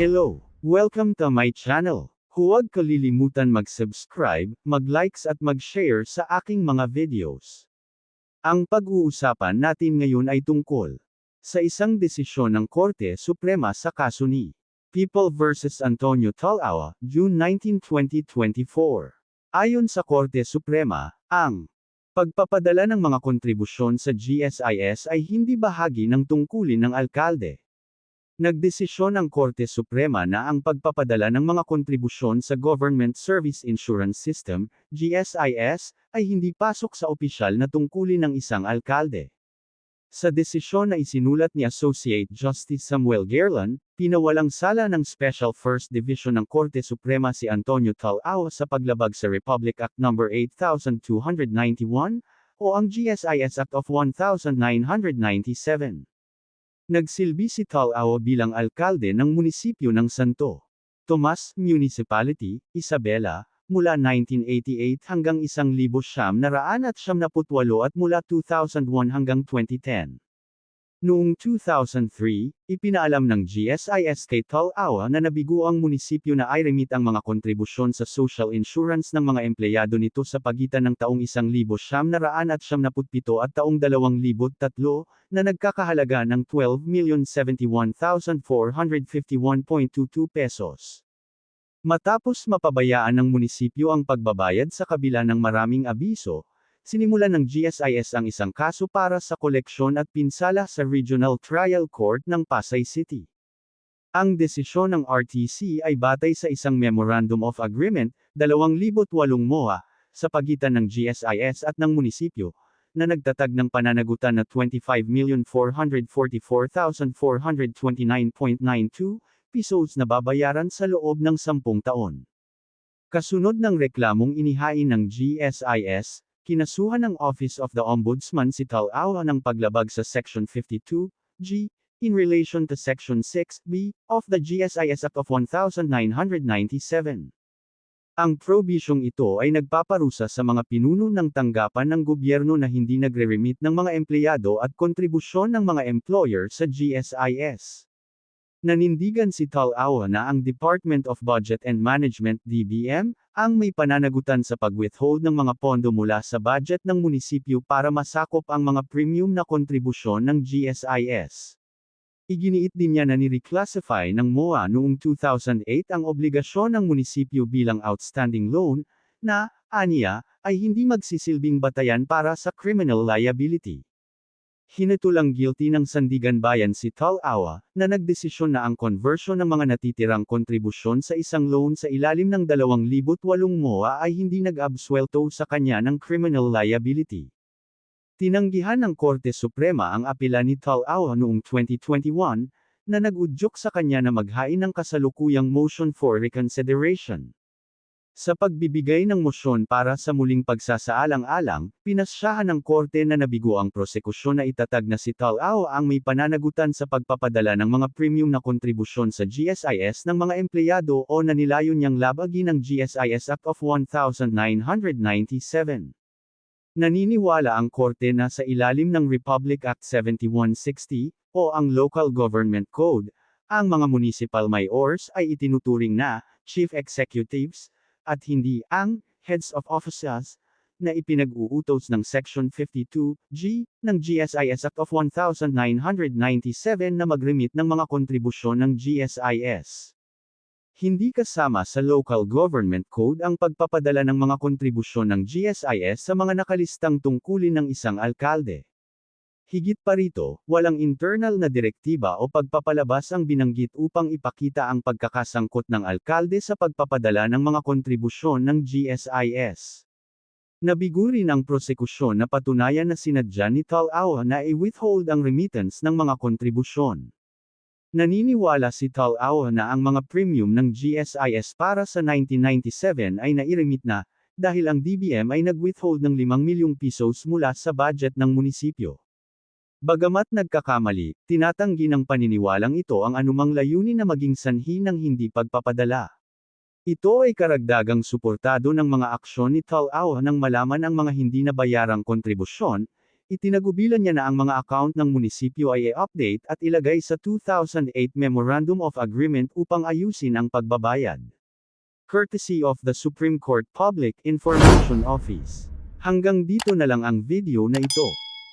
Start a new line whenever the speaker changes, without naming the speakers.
Hello! Welcome to my channel. Huwag kalilimutan mag-subscribe, mag-likes at mag-share sa aking mga videos. Ang pag-uusapan natin ngayon ay tungkol sa isang desisyon ng Korte Suprema sa kaso ni People vs. Antonio Talawa, June 19, 2024. Ayon sa Korte Suprema, ang pagpapadala ng mga kontribusyon sa GSIS ay hindi bahagi ng tungkulin ng alkalde. Nagdesisyon ang Korte Suprema na ang pagpapadala ng mga kontribusyon sa Government Service Insurance System, GSIS, ay hindi pasok sa opisyal na tungkulin ng isang alkalde. Sa desisyon na isinulat ni Associate Justice Samuel Gerlan, pinawalang sala ng Special First Division ng Korte Suprema si Antonio Talao sa paglabag sa Republic Act No. 8291, o ang GSIS Act of 1997. Nagsilbi si Talao bilang alkalde ng munisipyo ng Santo Tomas Municipality, Isabela, mula 1988 hanggang 1978 at mula 2001 hanggang 2010. Noong 2003, ipinaalam ng GSIS kay Talawa na nabigo ang munisipyo na i-remit ang mga kontribusyon sa social insurance ng mga empleyado nito sa pagitan ng taong 1977 at taong 2003 na nagkakahalaga ng 12,071,451.22 pesos. Matapos mapabayaan ng munisipyo ang pagbabayad sa kabila ng maraming abiso, sinimulan ng GSIS ang isang kaso para sa koleksyon at pinsala sa Regional Trial Court ng Pasay City. Ang desisyon ng RTC ay batay sa isang Memorandum of Agreement, 2008 MOA, sa pagitan ng GSIS at ng munisipyo, na nagtatag ng pananagutan na 25,444,429.92 pesos na babayaran sa loob ng 10 taon. Kasunod ng reklamong inihain ng GSIS, kinasuhan ng Office of the Ombudsman si Talawa ng paglabag sa Section 52G, in relation to Section 6B, of the GSIS Act of 1997. Ang probisyong ito ay nagpaparusa sa mga pinuno ng tanggapan ng gobyerno na hindi nagre-remit ng mga empleyado at kontribusyon ng mga employer sa GSIS. Nanindigan si Talawa na ang Department of Budget and Management DBM, ang may pananagutan sa pag-withhold ng mga pondo mula sa budget ng munisipyo para masakop ang mga premium na kontribusyon ng GSIS. Iginiit din niya na ni-reclassify ng MOA noong 2008 ang obligasyon ng munisipyo bilang outstanding loan, na, aniya, ay hindi magsisilbing batayan para sa criminal liability. Hinatulang guilty ng Sandigan Bayan si Talawa, na nagdesisyon na ang conversion ng mga natitirang kontribusyon sa isang loan sa ilalim ng 2008 MOA ay hindi nag-absuelto sa kanya ng criminal liability. Tinanggihan ng Korte Suprema ang apela ni Talawa noong 2021, na nag-udyok sa kanya na maghain ng kasalukuyang motion for reconsideration. Sa pagbibigay ng mosyon para sa muling pagsasaalang-alang, pinasyahan ng korte na nabigo ang prosekusyon na itatag na si Talao ang may pananagutan sa pagpapadala ng mga premium na kontribusyon sa GSIS ng mga empleyado o na nilayon niyang labagi ng GSIS Act of 1997. Naniniwala ang korte na sa ilalim ng Republic Act 7160, o ang Local Government Code, ang mga municipal mayors ay itinuturing na chief executives, at hindi ang heads of offices na ipinag-uutos ng Section 52G ng GSIS Act of 1997 na mag-remit ng mga kontribusyon ng GSIS. Hindi kasama sa Local Government Code ang pagpapadala ng mga kontribusyon ng GSIS sa mga nakalistang tungkulin ng isang alkalde. Higit pa rito, walang internal na direktiba o pagpapalabas ang binanggit upang ipakita ang pagkakasangkot ng alkalde sa pagpapadala ng mga kontribusyon ng GSIS. Nabigo rin ang prosekusyon na patunayan na sinadya ni Talawa na i-withhold ang remittance ng mga kontribusyon. Naniniwala si Talawa na ang mga premium ng GSIS para sa 1997 ay nairemit na, dahil ang DBM ay nag-withhold ng 5 milyong pesos mula sa budget ng munisipyo. Bagamat nagkakamali, tinatanggi ng paniniwalang ito ang anumang layunin na maging sanhi ng hindi pagpapadala. Ito ay karagdagang suportado ng mga aksyon ni Talawa nang malaman ang mga hindi nabayarang kontribusyon, Itinagubilan niya na ang mga account ng munisipyo ay i-update at ilagay sa 2008 Memorandum of Agreement upang ayusin ang pagbabayad. Courtesy of the Supreme Court Public Information Office. Hanggang dito na lang ang video na ito.